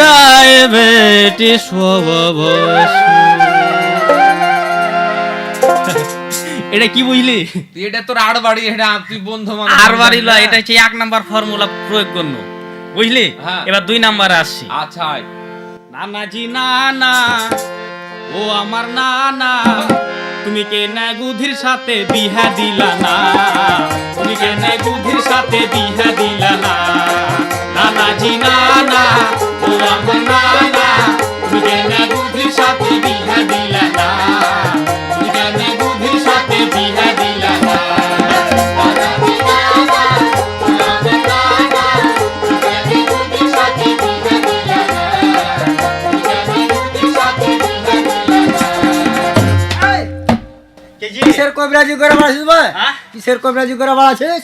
Diabetes এটা কি বুঝলি? এটা তোর আর বাড়ি এটা তুই বন্ধু মানুষ আর বাড়ি লয়, এটা হচ্ছে এক নাম্বার ফর্মুলা প্রয়োগ করল বুঝলি? হ্যাঁ। এবার দুই নাম্বারে আসছি। আচ্ছা। নানাজি নানা ও আমার নানা তুমি কে না গুধির সাথে বিহা দিলা না? তুমি কে কিসের কবিরাজি করে বাড়াছিস ভাই? হ্যাঁ? কিসের কবিরাজি করে বাড়াছিস